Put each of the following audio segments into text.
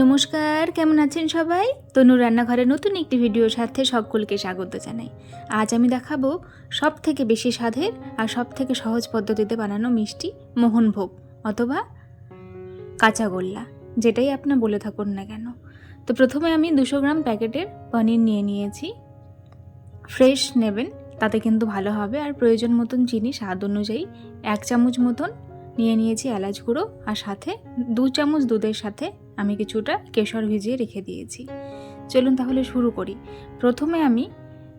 নমস্কার, কেমন আছেন সবাই? তনু রান্নাঘরে নতুন একটি ভিডিওর সাথে সকলকে স্বাগত জানাই। আজ আমি দেখাবো সব থেকে বেশি স্বাদের আর সব থেকে সহজ পদ্ধতিতে বানানো মিষ্টি মোহনভোগ অথবা কাঁচাগোল্লা যেটাই আপনার বলে থাকুন না কেন। তো প্রথমে আমি দুশো গ্রাম প্যাকেটের পনির নিয়ে নিয়েছি। ফ্রেশ নেবেন, তাতে কিন্তু ভালো হবে। আর প্রয়োজন মতন চিনি, স্বাদ অনুযায়ী এক চামচ মতন। নিয়ে নিয়েছি এলাচ গুঁড়ো আর সাথে দু চামচ দুধের সাথে আমি কিছুটা কেশর ভিজিয়ে রেখে দিয়েছি। চলুন তাহলে শুরু করি। প্রথমে আমি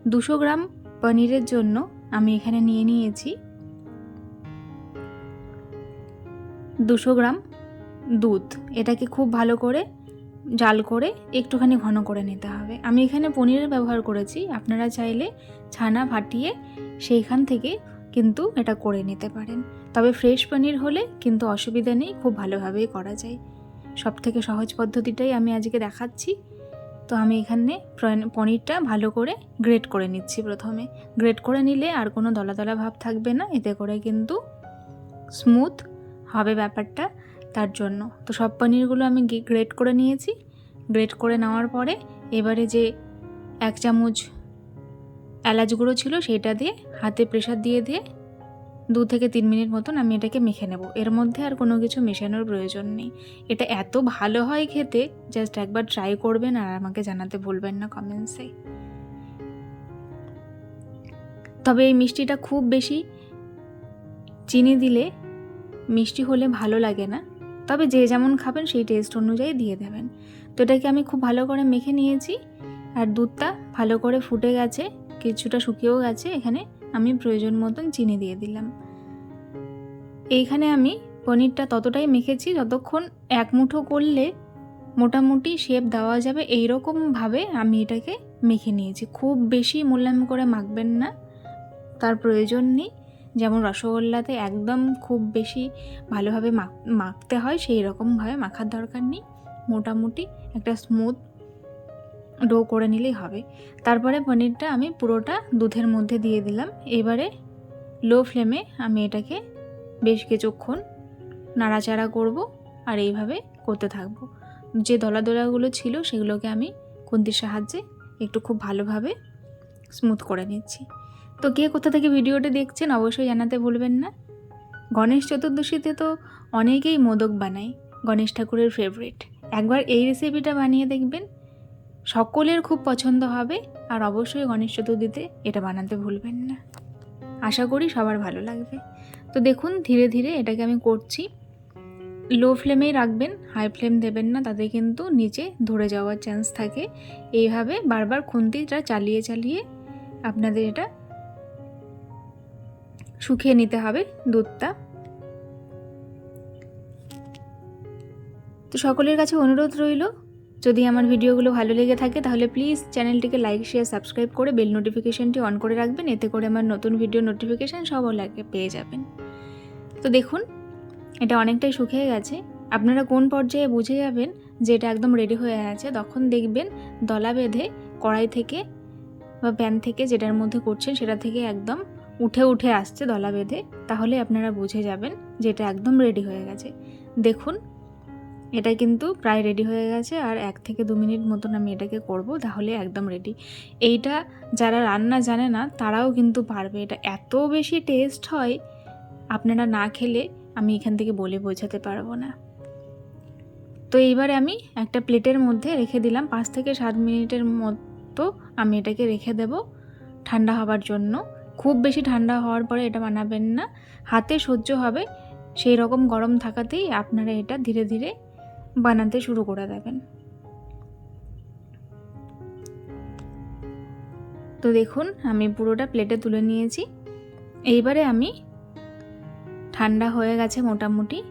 দুশো গ্রাম পনিরের জন্য আমি এখানে নিয়ে নিয়েছি দুশো গ্রাম দুধ। এটাকে খুব ভালো করে জাল করে একটুখানি ঘন করে নিতে হবে। আমি এখানে পনিরের ব্যবহার করেছি। আপনারা চাইলে ছানা ফাটিয়ে সেইখান থেকে কিন্তু এটা করে নিতে পারেন। তবে ফ্রেশ পনির হলে কিন্তু অসুবিধা নেই, খুব ভালোভাবেই করা যায়। সব থেকে সহজ পদ্ধতিটাই আমি আজকে দেখাচ্ছি। তো আমি এখানে পনিরটা ভালো করে গ্রেট করে নিচ্ছি প্রথমে। গ্রেট করে নিলে আর কোনো দলা দলা ভাব থাকবে না, এতে করে কিন্তু স্মুথ হবে ব্যাপারটা তার জন্য। তো সব পনিরগুলো আমি গ্রেট করে নিয়েছি। গ্রেট করে নেওয়ার পরে এবারে যে এক চামচ এলাচ গুঁড়ো ছিল সেটা দিয়ে হাতে প্রেশার দিয়ে দিয়ে দু থেকে তিন মিনিট মতন আমি এটাকে মেখে নেব। এর মধ্যে আর কোনো কিছু মেশানোর প্রয়োজন নেই। এটা এত ভালো হয় খেতে, জাস্ট একবার ট্রাই করবেন আর আমাকে জানাতে ভুলবেন না কমেন্টসে তবে এই মিষ্টিটা খুব বেশি চিনি দিলে মিষ্টি হলে ভালো লাগে না। তবে যে যেমন খাবেন সেই টেস্ট অনুযায়ী দিয়ে দেবেন। তো এটাকে আমি খুব ভালো করে মেখে নিয়েছি। আর দুধটা ভালো করে ফুটে গেছে, কিছুটা শুকিয়েও গেছে, এখানে আমি প্রয়োজন মতন চিনি দিয়ে দিলাম। এইখানে আমি পনিরটা ততটাই মেখেছি যতক্ষণ এক মুঠো করলে মোটামুটি শেপ দেওয়া যাবে। এই রকমভাবে আমি এটাকে মেখে নিয়েছি। খুব বেশি মোলায়েম করে মাখবেন না। তার প্রয়োজন নেই। যেমন রসগোল্লাতে একদম খুব বেশি ভালোভাবে মাখ- মাখতে হয় সেই রকমভাবে মাখার দরকার নেই। মোটামুটি একটা স্মুথ ডো করে নিলেই হবে। তারপরে পনিরটা আমি পুরোটা দুধের মধ্যে দিয়ে দিলাম। এবারে লো ফ্লেমে আমি এটাকে বেশ কিছুক্ষণ নাড়াচাড়া করব আর এইভাবে করতে থাকব। যে দলা দলাগুলো ছিল সেগুলোকে আমি খুন্তির সাহায্যে একটু খুব ভালোভাবে স্মুথ করে নিচ্ছি। তো কে কোথা থেকে ভিডিওটা দেখছেন অবশ্যই জানাতে ভুলবেন না। গণেশ চতুর্দশীতে তো অনেকেই মোদক বানায়, গণেশ ঠাকুরের ফেভারিট একবার এই রেসিপিটা বানিয়ে দেখবেন। সকলের খুব পছন্দ হবে, আর অবশ্যই গণেশ চতুর্থীতে এটা বানাতে ভুলবেন না। আশা করি সবার ভালো লাগবে। তো দেখুন, ধীরে ধীরে এটাকে আমি করছি। লো ফ্লেমেই রাখবেন, হাই ফ্লেম দেবেন না, তাতে কিন্তু নিচে ধরে যাওয়ার চান্স থাকে। এইভাবে বারবার খুন্তিটা চালিয়ে চালিয়ে আপনাদের এটা শুকিয়ে নিতে হবে দুধটা। তো সকলের কাছে অনুরোধ রইল যদি আমার ভিডিওগুলো ভালো লেগে থাকে, তাহলে প্লিজ চ্যানেলটিকে লাইক শেয়ার সাবস্ক্রাইব করে বেল নোটিফিকেশানটি অন করে রাখবেন। এতে করে আমার নতুন ভিডিও নোটিফিকেশান সবার লাগে পেয়ে যাবেন। তো দেখুন, এটা অনেকটাই শুকিয়ে গেছে। আপনারা কোন পর্যায়ে বুঝে যাবেন যে এটা একদম রেডি হয়ে আছে, তখন দেখবেন দলা বেঁধে কড়াই থেকে বা প্যান থেকে যেটার মধ্যে করছেন, সেটা থেকে একদম উঠে উঠে আসছে দলা বেঁধে। তাহলে আপনারা বুঝে যাবেন যে এটা একদম রেডি হয়ে গেছে। দেখুন এটা কিন্তু প্রায় রেডি হয়ে গেছে আর এক থেকে দু মিনিট মতন আমি এটাকে করব, তাহলে একদম রেডি এইটা যারা রান্না জানে না, তারাও কিন্তু পারবে। এটা এত বেশি টেস্ট হয়, আপনারা না খেলে আমি এখান থেকে বলে বোঝাতে পারব না। তো এইবারে আমি একটা প্লেটের মধ্যে রেখে দিলাম। পাঁচ থেকে সাত মিনিটের মতো আমি এটাকে রেখে দেব ঠান্ডা হবার জন্য। খুব বেশি ঠান্ডা হওয়ার পরে এটা বানাবেন না। হাতে সহ্য হবে, সেই রকম গরম থাকাতেই আপনারা এটা ধীরে ধীরে বানাতে শুরু করে দেবেন। তো দেখুন, আমি পুরোটা প্লেটে তুলে নিয়েছি। এইবারে আমি ঠান্ডা হয়ে গেছে মোটামুটি,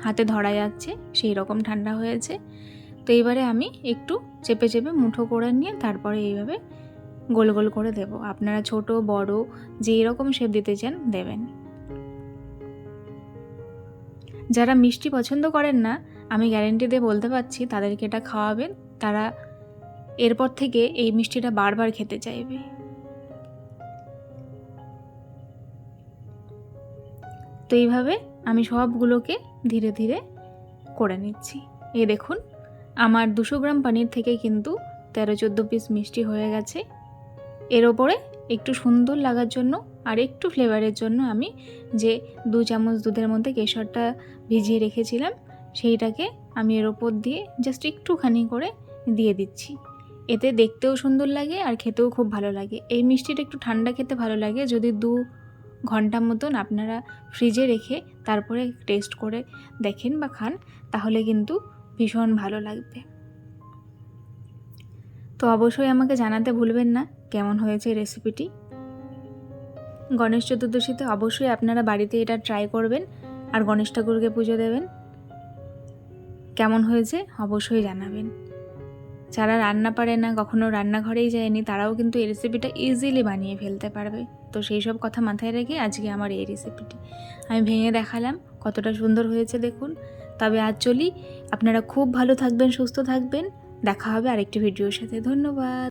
হাতে ধরা যাচ্ছে, সেই রকম ঠান্ডা হয়েছে। তো এইবারে আমি একটু চেপে চেপে মুঠো করে নিয়ে তারপরে এইভাবে গোল গোল করে দেব। আপনারা ছোট, বড়, যেই রকম শেপ দিতে চান দেবেন। যারা মিষ্টি পছন্দ করেন না, আমি গ্যারেন্টি দিয়ে বলতে পারছি তাদেরকে এটা খাওয়াবেন। তারা এরপর থেকে এই মিষ্টিটা বারবার খেতে চাইবে। তো এইভাবে আমি সবগুলোকে ধীরে ধীরে করে নিচ্ছি। এই দেখুন, আমার দুশো গ্রাম পানির থেকে কিন্তু তেরো চোদ্দ পিস মিষ্টি হয়ে গেছে। এর ওপরে একটু সুন্দর লাগার জন্য আর একটু ফ্লেভারের জন্য আমি যে দু চামচ দুধের মধ্যে কেশরটা ভিজিয়ে রেখেছিলাম, সেইটাকে আমি এর ওপর দিয়ে জাস্ট একটুখানি করে দিয়ে দিচ্ছি। এতে দেখতেও সুন্দর লাগে আর খেতেও খুব ভালো লাগে। এই মিষ্টিটা একটু ঠান্ডা খেতে ভালো লাগে, যদি দু ঘণ্টা মতন আপনারা ফ্রিজে রেখে তারপরে টেস্ট করে দেখেন বা খান, তাহলে কিন্তু ভীষণ ভালো লাগবে। তো অবশ্যই আমাকে জানাতে ভুলবেন না, কেমন হয়েছে রেসিপিটি গণেশ চতুর্দশীতে অবশ্যই আপনারা বাড়িতে এটা ট্রাই করবেন আর গণেশ ঠাকুরকে পুজো দেবেন। কেমন হয়েছে অবশ্যই জানাবেন। যারা রান্না পারে না, কখনো রান্নাঘরেই যায়নি, তারাও কিন্তু এই রেসিপিটা ইজিলি বানিয়ে ফেলতে পারবে। তো সেই সব কথা মাথায় রেখে আজকে আমার এই রেসিপিটি আমি ভেঙে দেখালাম কতটা সুন্দর হয়েছে দেখুন। তবে আজ চলি, আপনারা খুব ভালো থাকবেন, সুস্থ থাকবেন। দেখা হবে আরেকটি ভিডিওর সাথে। ধন্যবাদ।